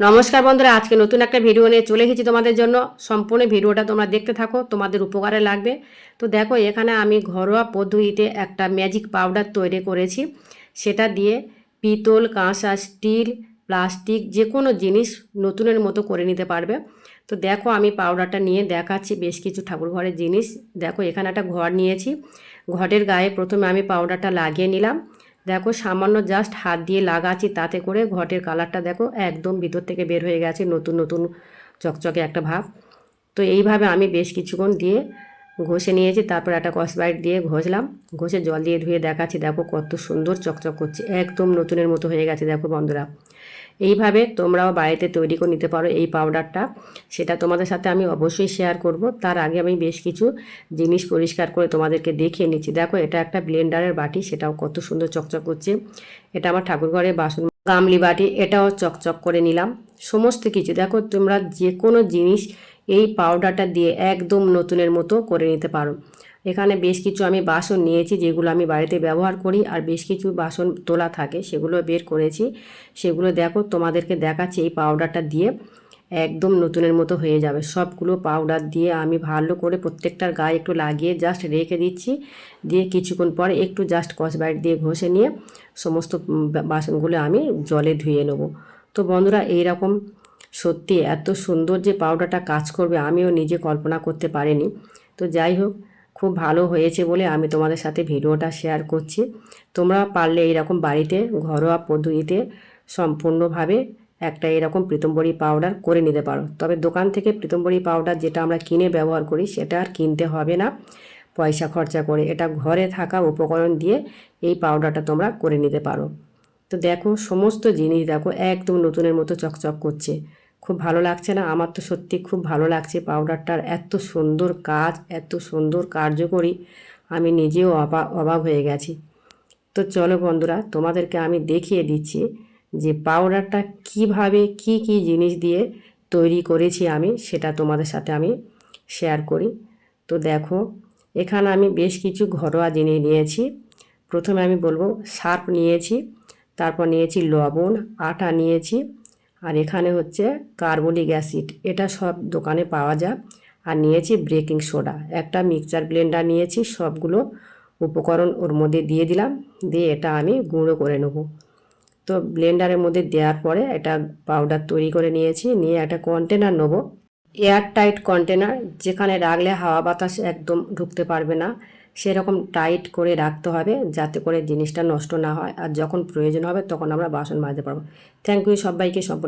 নমস্কার বন্ধুরা, আজকে নতুন একটা ভিডিও নিয়ে চলে এসেছি তোমাদের জন্য। সম্পূর্ণ ভিডিওটা তোমরা দেখতে থাকো, তোমাদের উপকারে লাগবে। তো দেখো, এখানে আমি ঘরোয়া পদ্ধতিতে একটা ম্যাজিক পাউডার তৈরি করেছি। সেটা দিয়ে পিতল, কাঁসা স্টিল প্লাস্টিক যে কোনো জিনিস নতুনের মতো করে নিতে পারবে। তো দেখো, আমি পাউডারটা নিয়ে দেখাচ্ছি, বেশ কিছু ঠাকুর ঘরের জিনিস। দেখো, এখানে একটা ঘর নিয়েছি। ঘরের গায়ে প্রথমে আমি পাউডারটা লাগিয়ে নিলাম। দেখো, সামান্য জাস্ট হাত দিয়ে লাগাচ্ছি তাতে করে ঘটের কালারটা দেখো একদম ভিতর থেকে বের হয়ে গেছে, নতুন নতুন চকচকে একটা ভাব। তো এইভাবে আমি বেশ কিছুক্ষণ দিয়ে ঘষে নিয়েছি, তারপর একটা কসবাইট দিয়ে ঘষলাম। ঘষে জল দিয়ে ধুয়ে দেখাচ্ছি, দেখো কত সুন্দর চকচক করছে, একদম নতুনের মতো হয়ে গেছে, দেখো বন্ধুরা। এইভাবে তোমরাও বাড়িতে তৈরি করে নিতে পারো এই পাউডারটা। সেটা তোমাদের সাথে আমি অবশ্যই শেয়ার করব। তার আগে আমি বেশ কিছু জিনিস পরিষ্কার করে তোমাদেরকে দেখিয়ে নিচ্ছি। দেখো, এটা একটা ব্লেন্ডারের বাটি, সেটাও কত সুন্দর চকচক করছে। এটা আমার ঠাকুরঘরে বাসন গামলি বাটি, এটাও চকচক করে নিলাম। সমস্ত কিছু, দেখো তোমরা যে কোনো জিনিস এই পাউডারটা দিয়ে একদম নতুনের মতো করে নিতে পারো। এখানে বেশ কিছু আমি বাসন নিয়েছি, যেগুলো আমি বাড়িতে ব্যবহার করি, আর বেশ কিছু বাসন তোলা থাকে, সেগুলো বের করেছি। সেগুলো দেখো, তোমাদেরকে দেখাচ্ছি, এই পাউডারটা দিয়ে একদম নতুনের মতো হয়ে যাবে। সবগুলো পাউডার দিয়ে আমি ভালো করে প্রত্যেকটার গায়ে একটু লাগিয়ে জাস্ট রেখে দিচ্ছি। দিয়ে কিছুক্ষণ পরে একটু জাস্ট কসবাইট দিয়ে ঘষে নিয়ে সমস্ত বাসনগুলো আমি জলে ধুয়ে নেব। তো বন্ধুরা, এইরকম সত্যি এত সুন্দর যে পাউডারটা কাজ করবে আমিও নিজে কল্পনা করতে পারিনি। তো যাই হোক, খুব ভালো হয়েছে বলে আমি তোমাদের সাথে ভিডিওটা শেয়ার করছি। তোমরা পারলে এইরকম বাড়িতে ঘরোয়া পদ্ধতিতে সম্পূর্ণভাবে একটা এরকম প্রীতম্বরী পাউডার করে নিতে পারো। তবে দোকান থেকে প্রীতম্বরী পাউডার যেটা আমরা কিনে ব্যবহার করি সেটা আর কিনতে হবে না, পয়সা খরচা করে। এটা ঘরে থাকা উপকরণ দিয়ে এই পাউডারটা তোমরা করে নিতে পারো। তো দেখো, সমস্ত জিনিস দেখো, একদম নতুনের মতো চকচক করছে। খুব ভালো লাগছে না। আমার তো সত্যি খুব ভালো লাগছে পাউডারটার এত সুন্দর কাজ, এত সুন্দর কার্যকরী। আমি নিজেও অবাক অবাক হয়ে গেছি। তো চলো বন্ধুরা, তোমাদেরকে আমি দেখিয়ে দিচ্ছি যে পাউডারটা কীভাবে কি কি জিনিস দিয়ে তৈরি করেছি আমি, সেটা তোমাদের সাথে আমি শেয়ার করি। তো দেখো, এখানে আমি বেশ কিছু ঘরোয়া জিনিস নিয়েছি। প্রথমে আমি বলব, সার্ফ নিয়েছি, তারপর নিয়েছি লবণ, আটা নিয়েছি আর এখানে হচ্ছে কার্বলিক অ্যাসিড, এটা সব দোকানে পাওয়া যায়। আর নিয়েছি ব্রেকিং সোডা, একটা মিক্সচার ব্লেন্ডার নিয়েছি, সবগুলো উপকরণ ওর মধ্যে দিয়ে দিলাম, দিয়ে এটা আমি গুঁড়ো করে নেব। তো ব্লেন্ডারের মধ্যে দেওয়ার পরে এটা পাউডার তৈরি করে নিয়েছি, নিয়ে একটা কন্টেনার নেব। এয়ার টাইট কন্টেনার, যেখানে রাখলে হাওয়া বাতাস একদম ঢুকতে পারবে না, সেরকম টাইট করে রাখতে হবে যাতে করে জিনিসটা নষ্ট না হয়, আর যখন প্রয়োজন হবে তখন আমরা বাসন মাজতে পারব। থ্যাংক ইউ সবাইকে, সম্পূর্ণ